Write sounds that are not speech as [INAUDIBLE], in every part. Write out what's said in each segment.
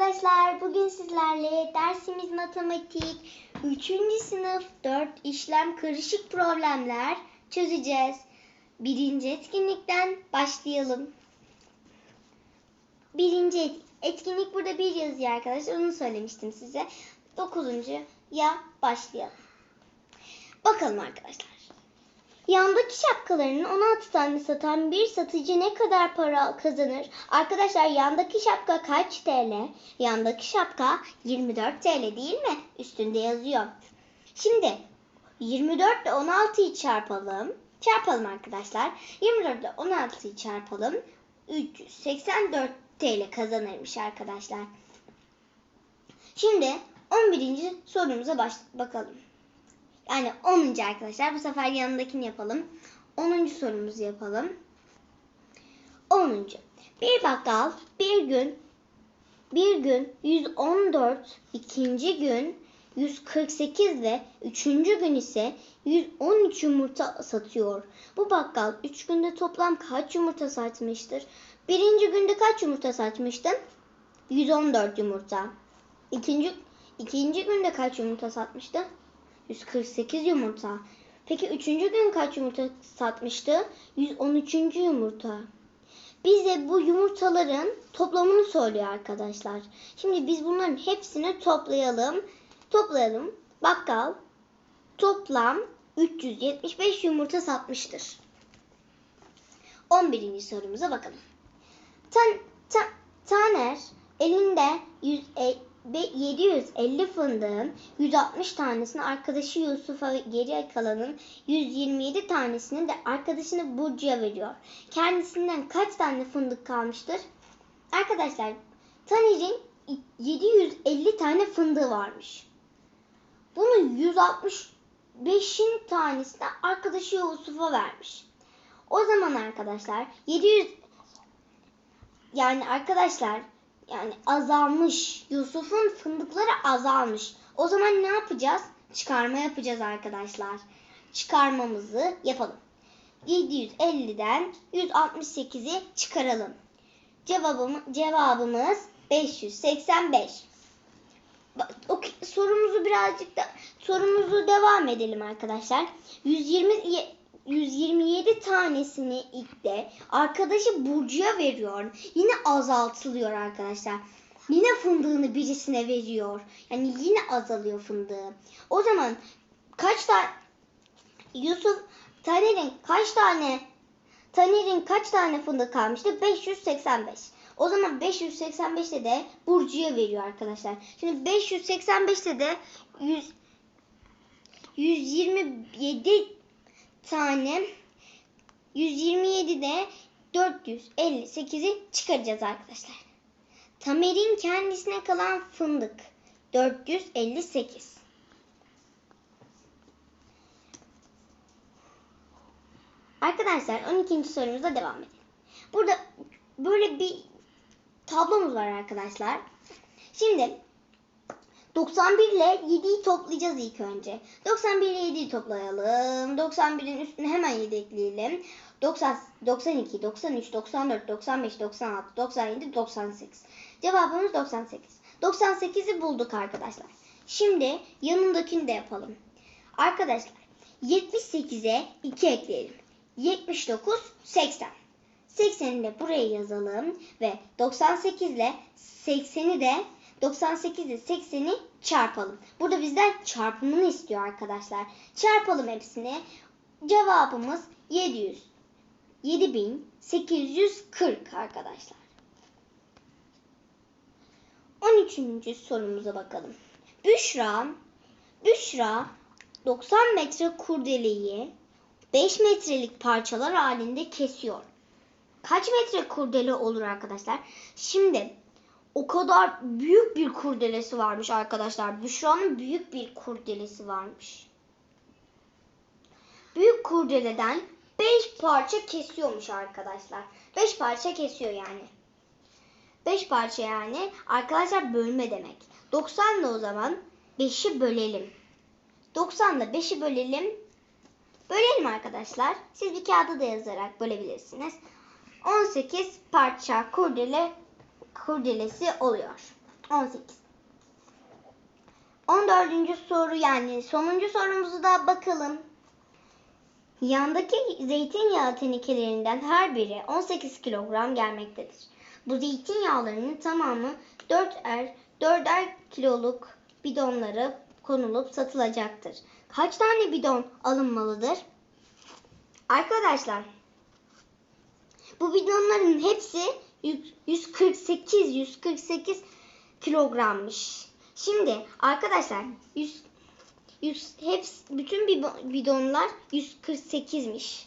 arkadaşlar. Bugün sizlerle dersimiz matematik 3. sınıf 4 işlem karışık problemler çözeceğiz. Birinci etkinlikten başlayalım. Birinci et- etkinlik burada bir yazıyor arkadaşlar. Onu söylemiştim size. Dokuzuncu ya başlayalım. Bakalım arkadaşlar. Yandaki şapkalarının 16 tane satan bir satıcı ne kadar para kazanır? Arkadaşlar yandaki şapka kaç TL? Yandaki şapka 24 TL değil mi? Üstünde yazıyor. Şimdi 24 ile 16'yı çarpalım. Çarpalım arkadaşlar. 24 ile 16'yı çarpalım. 384 TL kazanırmış arkadaşlar. Şimdi 11. sorumuza baş bakalım. Yani 10. arkadaşlar. Bu sefer yanındakini yapalım. 10. sorumuzu yapalım. 10. Bir bakkal bir gün bir gün 114, ikinci gün 148 ve üçüncü gün ise 113 yumurta satıyor. Bu bakkal 3 günde toplam kaç yumurta satmıştır? Birinci günde kaç yumurta satmıştın? 114 yumurta. İkinci, ikinci günde kaç yumurta satmıştı? 148 yumurta. Peki üçüncü gün kaç yumurta satmıştı? 113. yumurta. Bize bu yumurtaların toplamını söylüyor arkadaşlar. Şimdi biz bunların hepsini toplayalım. Toplayalım. Bakkal toplam 375 yumurta satmıştır. 11. sorumuza bakalım. Tan, ta- Taner elinde 100, e, ve 750 fındığın 160 tanesini arkadaşı Yusuf'a geri kalanın 127 tanesini de arkadaşını Burcu'ya veriyor. Kendisinden kaç tane fındık kalmıştır? Arkadaşlar Taner'in 750 tane fındığı varmış. Bunun 165'in tanesini arkadaşı Yusuf'a vermiş. O zaman arkadaşlar 700 yani arkadaşlar yani azalmış. Yusuf'un fındıkları azalmış. O zaman ne yapacağız? Çıkarma yapacağız arkadaşlar. Çıkarmamızı yapalım. 750'den 168'i çıkaralım. Cevabımız, cevabımız 585. Bak, o, sorumuzu birazcık da sorumuzu devam edelim arkadaşlar. 120 127 tanesini ilk de arkadaşı Burcu'ya veriyor. Yine azaltılıyor arkadaşlar. Yine fındığını birisine veriyor. Yani yine azalıyor fındığı. O zaman kaç tane Yusuf Taner'in kaç tane Taner'in kaç tane fındık kalmıştı? 585. O zaman 585'te de Burcu'ya veriyor arkadaşlar. Şimdi 585'te de 100 127 tane 127'de 458'i çıkaracağız arkadaşlar. Tamer'in kendisine kalan fındık 458. Arkadaşlar 12. sorumuza devam edelim. Burada böyle bir tablomuz var arkadaşlar. Şimdi 91 ile 7'yi toplayacağız ilk önce. 91 ile 7'yi toplayalım. 91'in üstüne hemen 7 ekleyelim. 90, 92, 93, 94, 95, 96, 97, 98. Cevabımız 98. 98'i bulduk arkadaşlar. Şimdi yanındakini de yapalım. Arkadaşlar 78'e 2 ekleyelim. 79, 80. 80'i de buraya yazalım ve 98 ile 80'i de 98 ile 80'i çarpalım. Burada bizden çarpımını istiyor arkadaşlar. Çarpalım hepsini. Cevabımız 700. 7840 arkadaşlar. 13. sorumuza bakalım. Büşra Büşra 90 metre kurdeleyi 5 metrelik parçalar halinde kesiyor. Kaç metre kurdele olur arkadaşlar? Şimdi o kadar büyük bir kurdelesi varmış arkadaşlar. Büşra'nın büyük bir kurdelesi varmış. Büyük kurdeleden 5 parça kesiyormuş arkadaşlar. 5 parça kesiyor yani. 5 parça yani arkadaşlar bölme demek. 90 da o zaman 5'i bölelim. 90 da 5'i bölelim. Bölelim arkadaşlar. Siz bir kağıda da yazarak bölebilirsiniz. 18 parça kurdele kurdelesi oluyor. 18. 14. soru yani sonuncu sorumuzu da bakalım. Yandaki zeytinyağı tenekelerinden her biri 18 kilogram gelmektedir. Bu zeytinyağlarının tamamı 4'er 4'er kiloluk bidonlara konulup satılacaktır. Kaç tane bidon alınmalıdır? Arkadaşlar bu bidonların hepsi 148 148 kilogrammış. Şimdi arkadaşlar 100 100 hepsi bütün bidonlar 148'miş.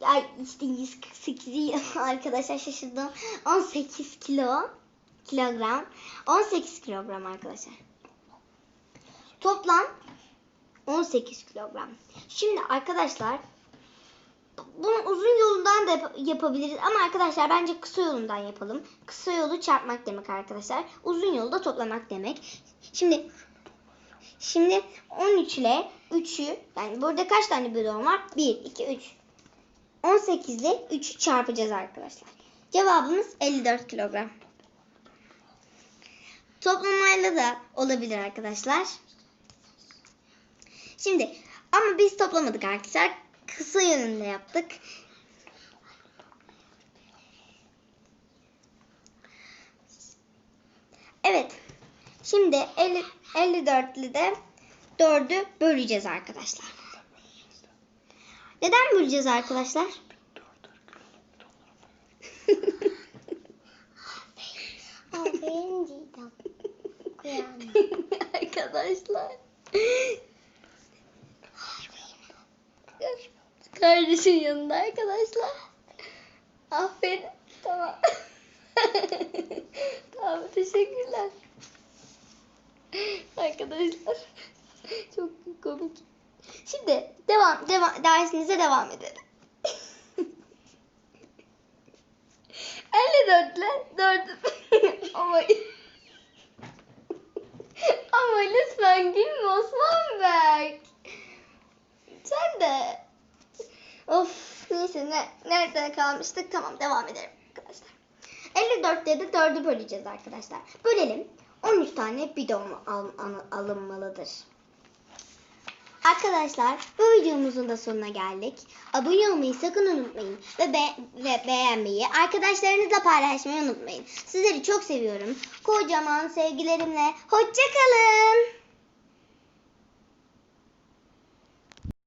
Ay işte 148'i [LAUGHS] arkadaşlar şaşırdım. 18 kilo kilogram. 18 kilogram arkadaşlar. Toplam 18 kilogram. Şimdi arkadaşlar bunu uzun yolundan da yap- yapabiliriz ama arkadaşlar bence kısa yolundan yapalım. Kısa yolu çarpmak demek arkadaşlar. Uzun yolu da toplamak demek. Şimdi şimdi 13 ile 3'ü yani burada kaç tane bidon var? 1, 2, 3. 18 ile 3'ü çarpacağız arkadaşlar. Cevabımız 54 kilogram. Toplamayla da olabilir arkadaşlar. Şimdi ama biz toplamadık arkadaşlar. Kısa yönünde yaptık. Evet. Şimdi 50, 54'lü de 4'ü böleceğiz arkadaşlar. Neden böleceğiz arkadaşlar? [LAUGHS] Arkadaşlar. Kardeşin yanında arkadaşlar. Aferin. Tamam. [LAUGHS] tamam teşekkürler. Arkadaşlar. Çok komik. Şimdi devam, devam dersinize devam edelim. 54 ile 4 ama ama lütfen gülme Osman Berk. Sen de. Of neyse ne, nerede kalmıştık? Tamam devam edelim arkadaşlar. 54'te de 4'ü böleceğiz arkadaşlar. Bölelim. 13 tane bidon al, al- alınmalıdır. Arkadaşlar bu videomuzun da sonuna geldik. Abone olmayı sakın unutmayın ve, be- ve beğenmeyi, arkadaşlarınızla paylaşmayı unutmayın. Sizleri çok seviyorum. Kocaman sevgilerimle hoşçakalın.